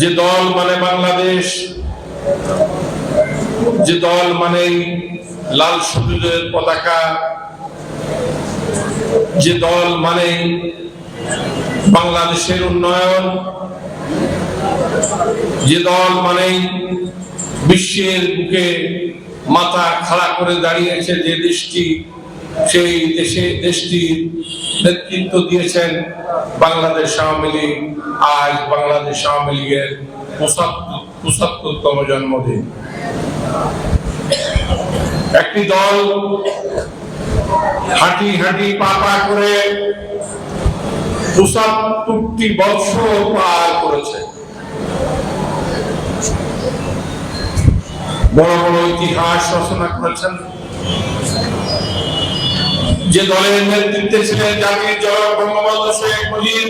যে দল মানে বাংলাদেশ, যে দল মানে লাল সবুজের পতাকা, যে দল মানে বাংলাদেশের উন্নয়ন, যে দল মানে বিশ্বের বুকে মাথা খাড়া করে দাঁড়িয়েছে যে দেশটি সেই দেশে, দেশটির নেতৃত্ব দিয়েছেন বাংলাদেশ আওয়ামী লীগ, আজ বাংলাদেশ আওয়ামী লীগের পঁচাত্তরতম জন্মদিন। একটি দল হাঁটি হাঁটি পা পা করে পঁচাত্তরটি বৎসর পার করেছে। বড় বড় ইতিহাস রচনা করেছেন। যে দলের নেতৃত্বে ছিলেন জাতির জনক বঙ্গবন্ধু শেখ মুজিব।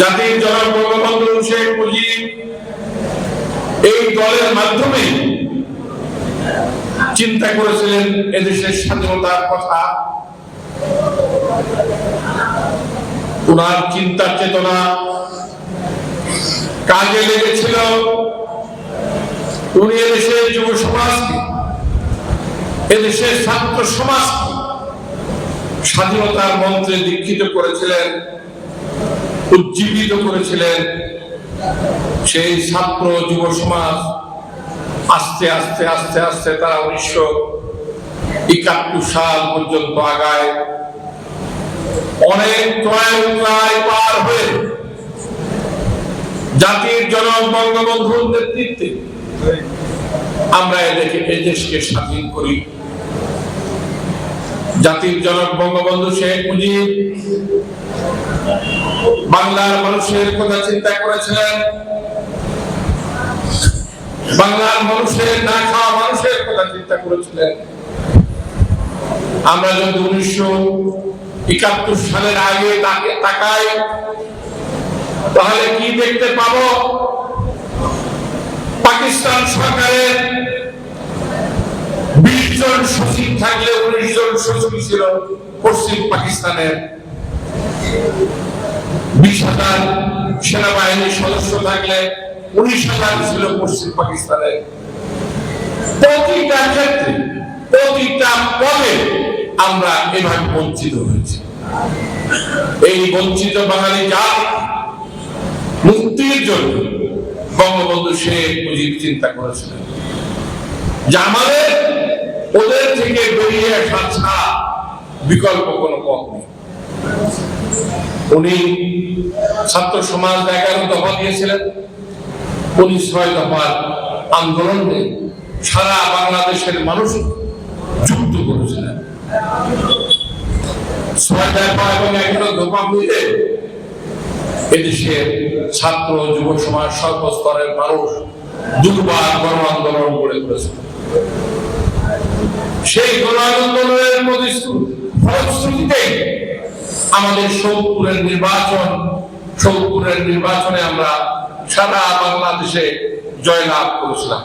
জাতির জনক বঙ্গবন্ধু শেখ মুজিব এই দলের মাধ্যমে চিন্তা করেছিলেন এদেশের স্বাধীনতার কথা। ওনার চিন্তার চেতনা কাজে লেগেছিল। উনি এদেশের যুব সমাজকে এদেশের ছাত্র সমাজ স্বাধীনতার মন্ত্রে দীক্ষিত করেছিলেন, উজ্জীবিত করেছিলেন, সেই ছাত্র যুব সমাজ আস্তে আস্তে আস্তে আস্তে তারা উনিশশো একাত্তর সাল পর্যন্ত আগায়। অনেক পার হয়ে জাতির জনক বঙ্গবন্ধুর নেতৃত্বে আমরা এদেরকে এই দেশকে স্বাধীন করি। জাতির জনক বঙ্গবন্ধু শেখ মুজিব বাংলার মানুষের কথা চিন্তা করেছিলেন। বাংলার মানুষের না খাওয়া মানুষের কথা চিন্তা করেছিলেন। আমরা যদি উনিশশো একাত্তর সালের আগে তাকে তাকাই, তাহলে কি দেখতে পাবো? জন সচিব থাকলে উনিশ জন সচিব ছিল পশ্চিম পাকিস্তানের বিশ হাজার সেনাবাহিনীর সদস্য থাকলে উনিশ হাজার ছিল পশ্চিম পাকিস্তানের। প্রতিটা ক্ষেত্রে, প্রতিটা পদে আমরা এভাবে বঞ্চিত হয়েছি। এই বঞ্চিত বাঙালি জাত মুক্তির জন্য বঙ্গবন্ধু শেখ মুজিব চিন্তা করেছিলেন যে আমাদের ওদের থেকে বেরিয়ে আসা ছাড়া বিকল্প কোনো পথ নেই। উনি ছাত্র সমাজ এগারো দফা দিয়েছিলেন। উনি ছয় দফার আন্দোলনে সারা বাংলাদেশের মানুষ যুক্ত করেছিলেন। ছয় দফা এবং এগারো দফা মিলে এদেশের ছাত্র যুব সমাজ সর্বস্তরের মানুষ দুর্বার গণ আন্দোলন গড়ে তুলেছে। সেই গণ আন্দোলনের ফলশ্রুতিতে আমাদের সৌপুরের নির্বাচন সৌপুরের নির্বাচনে আমরা সারা বাংলাদেশে জয়লাভ করেছিলাম।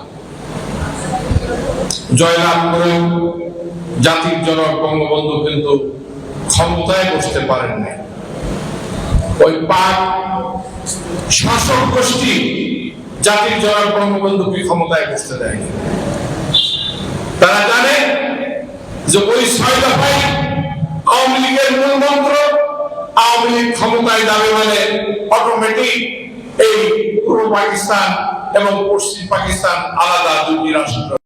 জয়লাভ করে জাতির জনক বঙ্গবন্ধু কিন্তু ক্ষমতায় বসতে পারেন নাই। ওই পাক শাসক গোষ্ঠী জাতির জনক বঙ্গবন্ধুকে ক্ষমতায় বসতে দেয়নি তারা জানে যে ওই ছয় দফাই আওয়ামী লীগের মূল মন্ত্র আওয়ামী লীগ ক্ষমতায় যাবে মানে অটোমেটিক এই পূর্ব পাকিস্তান এবং পশ্চিম পাকিস্তান আলাদা দুটি রাষ্ট্র।